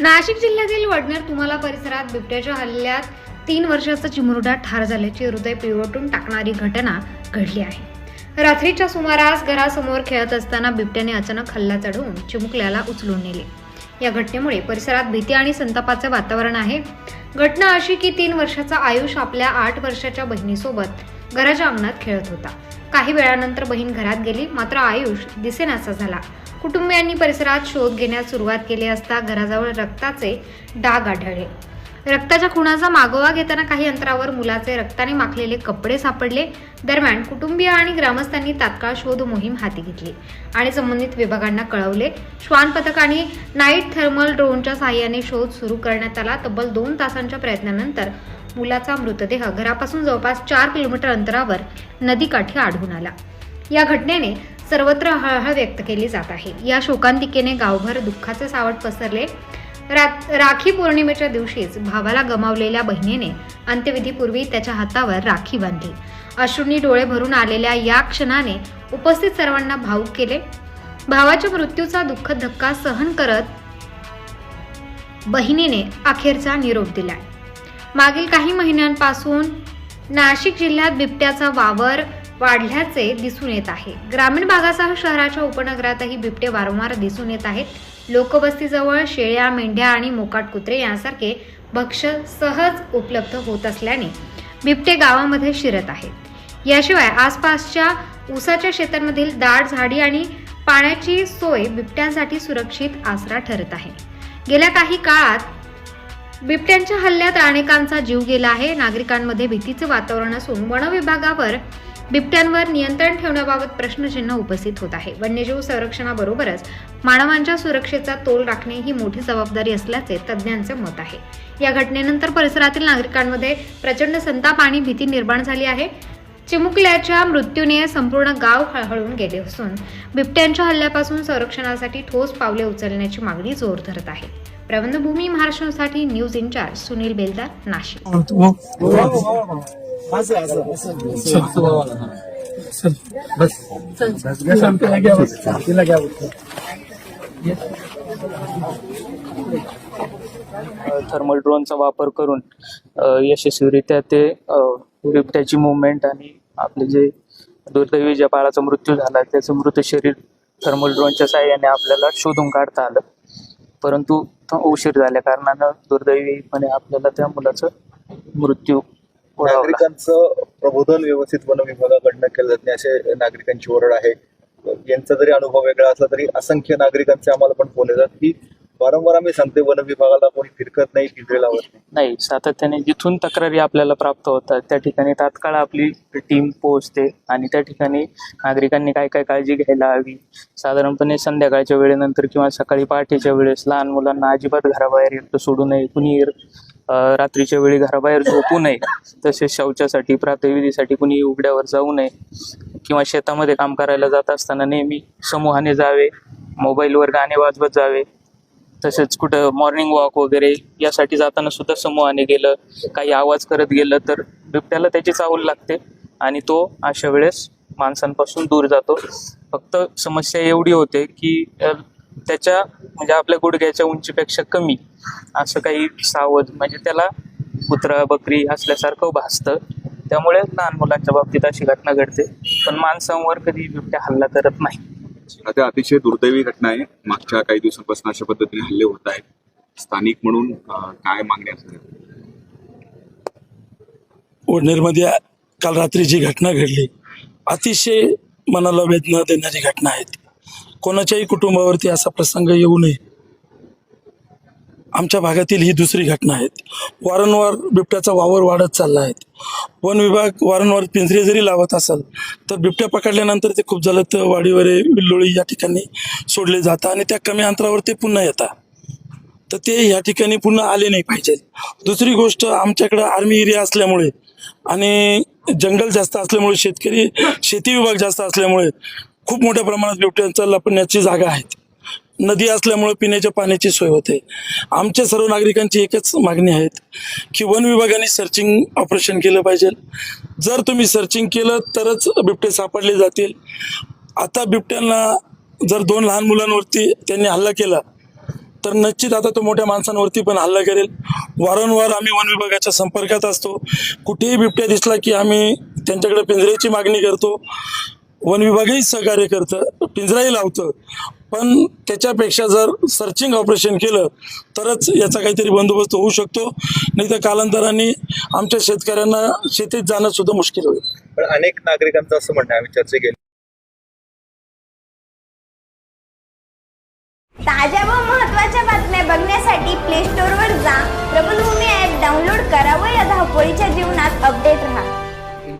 नाशिक जिल्ह्यातील वडनेर तुम्हाला परिसरात बिबट्याच्या हल्ल्यात तीन वर्षाचा चिमुरडा ठार झाल्याची हृदय पिळवटून टाकणारी घटना घडली आहे. रात्रीच्या सुमारास घरासमोर खेळत असताना बिबट्याने अचानक हल्ला चढवून चिमुकल्याला उचलून नेले. या घटनेमुळे परिसरात भीती आणि संतापाचे वातावरण आहे. घटना अशी की तीन वर्षाचा आयुष आपल्या आठ वर्षाच्या बहिणीसोबत घराच्या अंगणात खेळत होता. काही वेळानंतर बहीण घरात गेली मात्र आयुष दिसेनासा झाला. कुटुंबियांनी परिसरात शोध घेण्यास सुरुवात केली असता घराजवळ रक्ताचे डाग आढळले. रक्ताच्या खुणाचा मागोवा घेताना काही अंतरावर मुलाचे रक्ताने माखलेले कपडे सापडले. दरम्यान कुटुंबीय आणि ग्रामस्थांनी तात्काळ शोध मोहीम हाती घेतली आणि संबंधित विभागांना कळवले. श्वान पथक आणि नाईट थर्मल ड्रोनच्या सहाय्याने शोध सुरू करण्यात आला. तब्बल दोन तासांच्या प्रयत्नानंतर मुलाचा मृतदेह घरापासून जवळपास चार किलोमीटर अंतरावर नदीकाठी आढळून आला. या घटनेने सर्वत्र हळहळ व्यक्त केली जात आहे. या शोकांतिकेने गावभर दुःखाचे सावट पसरले. रात राखी पौर्णिमेच्या दिवशीच भावाला गमावलेल्या बहिणीने अंत्यविधीपूर्वी त्याच्या हातावर राखी बांधली. अश्रूंनी डोळे भरून आलेल्या या क्षणाने उपस्थित सर्वांना भावूक केले. भावाच्या मृत्यूचा दुःख धक्का सहन करत बहिणीने अखेरचा निरोप दिलाय. मागील काही महिन्यांपासून नाशिक जिल्ह्यात बिबट्याचा वावर वाढल्याचे दिसून येत आहे. ग्रामीण भागासह शहराच्या उपनगरातही बिबटे वारंवार दिसून येत आहेत. लोकवस्तीजवळ शेळ्या मेंढ्या आणि मोकाट कुत्रे यांसारखे भक्ष सहज उपलब्ध होत असल्याने बिबटे गावामध्ये शिरत आहेत. याशिवाय आसपासच्या ऊसाच्या शेतांमधील दाट झाडी आणि पाण्याची सोय बिबट्यांसाठी सुरक्षित आसरा ठरत आहे. गेल्या काही काळात बिबट्यांच्या हल्ल्यात अनेकांचा जीव गेला आहे. नागरिकांमध्ये भीतीचे वातावरण असून वन विभागावर बिबट्यांवर नियंत्रण ठेवण्याबाबत प्रश्नचिन्ह उपस्थित होत आहे. वन्यजीव संरक्षणाबरोबरच मानवांच्या सुरक्षेचा तोल राखणे ही मोठी जबाबदारी असल्याचे तज्ज्ञांचे मत आहे. या घटनेनंतर परिसरातील नागरिकांमध्ये प्रचंड संताप आणि भीती निर्माण झाली आहे. चिमुकल्याच्या मृत्यूने संपूर्ण गाव हळहळून गेले असून बिबट्यांच्या हल्ल्यापासून संरक्षणासाठी ठोस पावले उचलण्याची मागणी जोर धरत आहे. प्रबंधभूमी महाराष्ट्रासाठी news in-charge Sunil Beldar Nashik. Thermal ड्रोनचा वापर करून यशस्वीरित्या ते बिबट्याची मुवमेंट आणि आपले जे दुर्दैवी ज्या बाळाचा मृत्यू झाला त्याचं मृत शरीर थर्मल ड्रोनच्या साहाय्याने आपल्याला शोधून काढता आलं. परंतु तो उशीर झाल्या कारणानं दुर्दैवीपणे आपल्याला त्या मुलाचं मृत्यू नागरिकांचं प्रबोधन व्यवस्थित वन विभागाकडनं केलं जात नाही असे नागरिकांची ओरड आहे. यांचा जरी अनुभव वेगळा असला तरी असंख्य नागरिकांचे आम्हाला पण फोन येतात की वारंवार आम्ही सांगते वन विभागाला कोणी फिरकत नाही पिंजरे लावत नाही. नाही सातत्याने जिथून तक्रारी आपल्याला प्राप्त होतात त्या ठिकाणी तात्काळ आपली टीम पोहोचते आणि त्या ठिकाणी नागरिकांनी काय काय काळजी घ्यायला हवी. साधारणपणे संध्याकाळच्या वेळेनंतर किंवा सकाळी पहाटेच्या वेळेस लहान मुलांना अजिबात घराबाहेर एकटं सोडू नये कुणी रात्रीच्या वेळी घराबाहेर झोपू नये तसेच शौचासाठी प्रातविधीसाठी कुणी उघड्यावर जाऊ नये किंवा शेतामध्ये काम करायला जात असताना नेहमी समूहाने जावे मोबाईलवर गाणे वाजवत जावे. तसेच कुठं मॉर्निंग वॉक वगैरे यासाठी जाताना सुद्धा समूहाने गेलं काही आवाज करत गेलं तर बिबट्याला त्याची चावल लागते आणि तो अशा वेळेस माणसांपासून दूर जातो. फक्त समस्या एवढी होते की त्याच्या म्हणजे आपल्या गुडघ्याच्या उंचीपेक्षा कमी असं काही सावध म्हणजे त्याला कुत्रा बकरी असल्यासारखं भासतं. त्यामुळे लहान मुलांच्या बाबतीत अशी घटना घडते. पण माणसांवर कधी बिबट्या हल्ला करत नाही. आता अतिशय दुर्दैवी घटना आहे. मागच्या काही दिवसांपासून अशा पद्धतीने हल्ले होत आहेत. स्थानिक म्हणून काय मागण्या ओढनेरमध्ये काल रात्री जी घटना घडली अतिशय मनाला वेदना देणारी घटना आहे कोणाच्याही कुटुंबावरती असा प्रसंग येऊ नये. आमच्या भागातील ही दुसरी घटना आहे वारंवार बिबट्याचा वावर वाढत चालला आहे. वन विभाग वारंवार पिंजरे जरी लावत असाल तर बिबट्या पकडल्यानंतर ते खूप झालं तर वाडीवरे विल्लोळी या ठिकाणी सोडले जातात आणि त्या कमी अंतरावर ते पुन्हा येतात. तर ते या ठिकाणी पुन्हा आले नाही पाहिजे. दुसरी गोष्ट आमच्याकडं आर्मी एरिया असल्यामुळे आणि जंगल जास्त असल्यामुळे शेतकरी शेती विभाग जास्त असल्यामुळे खूप मोठ्या प्रमाणात बिबट्यांचा लपण्याची जागा आहेत. नदी असल्यामुळे पिण्याच्या पाण्याची सोय होते. आमच्या सर्व नागरिकांची एकच मागणी आहेत की वन विभागाने सर्चिंग ऑपरेशन केलं पाहिजे. जर तुम्ही सर्चिंग केलं तरच बिबटे सापडले जातील. आता बिबट्यांना जर दोन लहान मुलांवरती त्यांनी हल्ला केला तर निश्चित आता तो मोठ्या माणसांवरती पण हल्ला करेल. वारंवार आम्ही वन विभागाच्या संपर्कात असतो. कुठेही बिबट्या दिसला की आम्ही त्यांच्याकडे पिंजऱ्याची मागणी करतो. वन विभागही सहकार्य करतं पिंजराही लावतं. पण त्याच्यापेक्षा जर सर्चिंग ऑपरेशन केलं तरच याचा काहीतरी बंदोबस्त होऊ शकतो. नाही तर कालांतराने आमच्या शेतकऱ्यांना शेतीत जाणं सुद्धा मुश्किल होईल. पण अनेक नागरिकांचं असं म्हणणं आहे, आम्ही चर्चा केली ताज्या व महत्त्वाच्या बातम्या बघण्यासाठी प्ले स्टोअरवर जा. प्रबलभूमी ॲप डाउनलोड करा व या धावपळीच्या जीवनात अपडेट राहा.